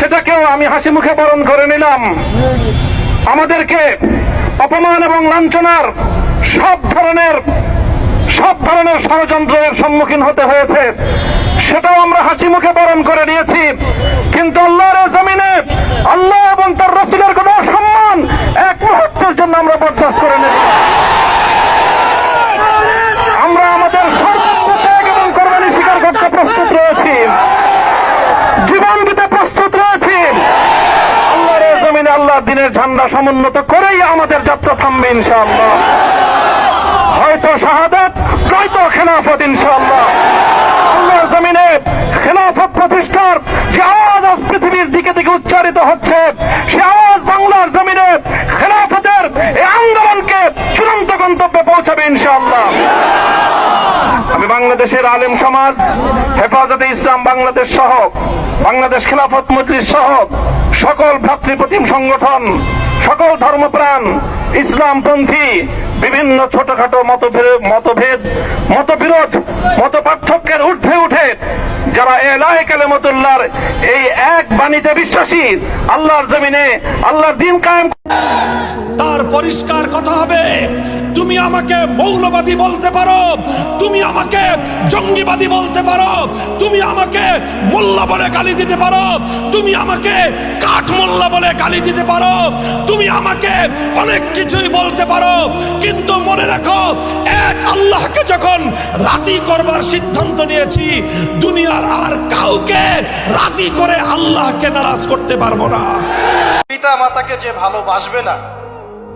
সেটাকেও আমি হাসি মুখে বরণ করে নিলাম। আমাদেরকে অপমান এবং লাঞ্ছনার সব ধরনের সব ধরনের ষড়যন্ত্রের সম্মুখীন হতে হয়েছে। সেটাও আমরা হাসি মুখে বরণ করে নিয়েছি। কিন্তু আল্লাহর জমিনে আল্লাহ এবং তার রসুলের কোন সম্মান এক মুহূর্তের জন্য আমরা বরদাস্ত করে নেব না। আমরা আমাদের সর্বোচ্চ ত্যাগ এবং কোরবানি স্বীকার করতে প্রস্তুত রয়েছি জীবন দিতে প্রস্তুত রয়েছি আল্লাহর এই জমিনে আল্লাহ দিনের ঝান্ডা সমুন্নত করেই আমাদের যাত্রা থামবে ইনশাআল্লাহ। হয়তো শাহাদাত, নয়তো খেলাফত ইনশাআল্লাহ। আল্লাহর জমিনে খেলাফত প্রতিষ্ঠার যে আওয়াজ আজ পৃথিবীর দিকে দিকে উচ্চারিত হচ্ছে, সে আওয়াজ বাংলার জমিনে খেলাফতের এই আন্দোলনকে চূড়ান্ত গন্তব্যে পৌঁছাবে ইনশাআল্লাহ। বাংলাদেশের আলেম সমাজ, হেফাজতে ইসলাম বাংলাদেশ সহ, বাংলাদেশ খেলাফত মজলিস সহ, সকল ভ্রাতৃপ্রতিম সংগঠন, সকল ধর্মপ্রাণ, ইসলামপন্থী, বিভিন্ন ছোটখাটো মতভেদ মতবিরোধ মত পার্থক্যের ঊর্ধ্বে উঠে, যারা এলাহে কালেমতুল্লাহর এই এক বাণীতে বিশ্বাসী, আল্লাহর জমিনে আল্লাহর দিন কায়েম তার পরিষ্কার কথা হবে। তুমি আমাকে মৌলবাদী বলতে পারো। তুমি আমাকে জঙ্গিবাদী বলতে পারো। তুমি আমাকে মোল্লা বলে গালি দিতে পারো। তুমি আমাকে কাঠ মোল্লা বলে গালি দিতে পারো। তুমি আমাকে অনেক কিছুই বলতে পারো। কিন্তু মনে রাখো, এক আল্লাহকে যখন রাজি করবার সিদ্ধান্ত নিয়েছি, দুনিয়ার আর কাউকে রাজি করে আল্লাহকে নারাজ করতে পারব না। পিতা মাতাকে যে ভালোবাসবে না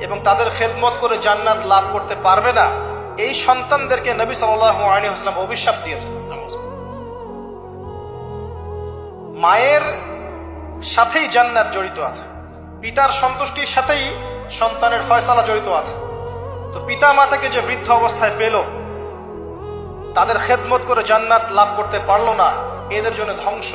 এবং তাদের খেদমত করে জান্নাত লাভ করতে পারবে না এই সন্তানদেরকে নবী সাল্লাহ আলী আসলাম অভিশাপ দিয়েছেন। মায়ের সাথেই জান্নাত জড়িত আছে। পিতার সন্তুষ্টির সাথেই সন্তানের ফয়সালা জড়িত আছে। তো পিতা মাতাকে যে বৃদ্ধ অবস্থায় পেল, তাদের খেদমত করে জান্নাত লাভ করতে পারল না, এদের জন্য ধ্বংস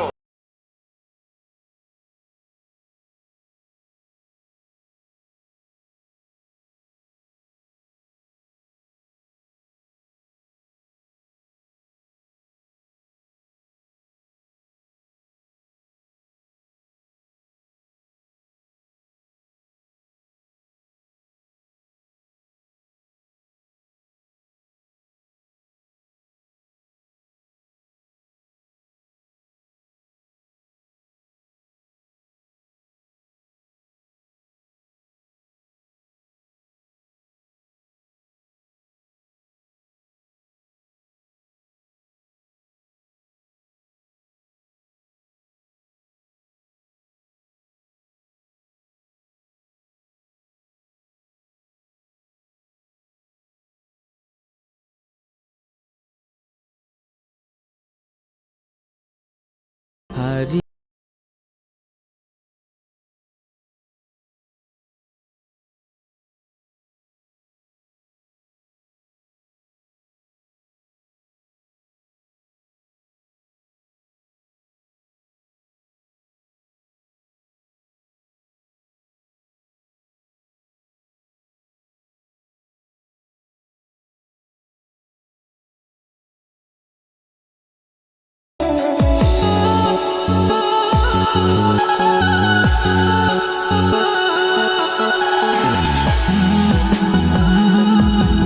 Thank you.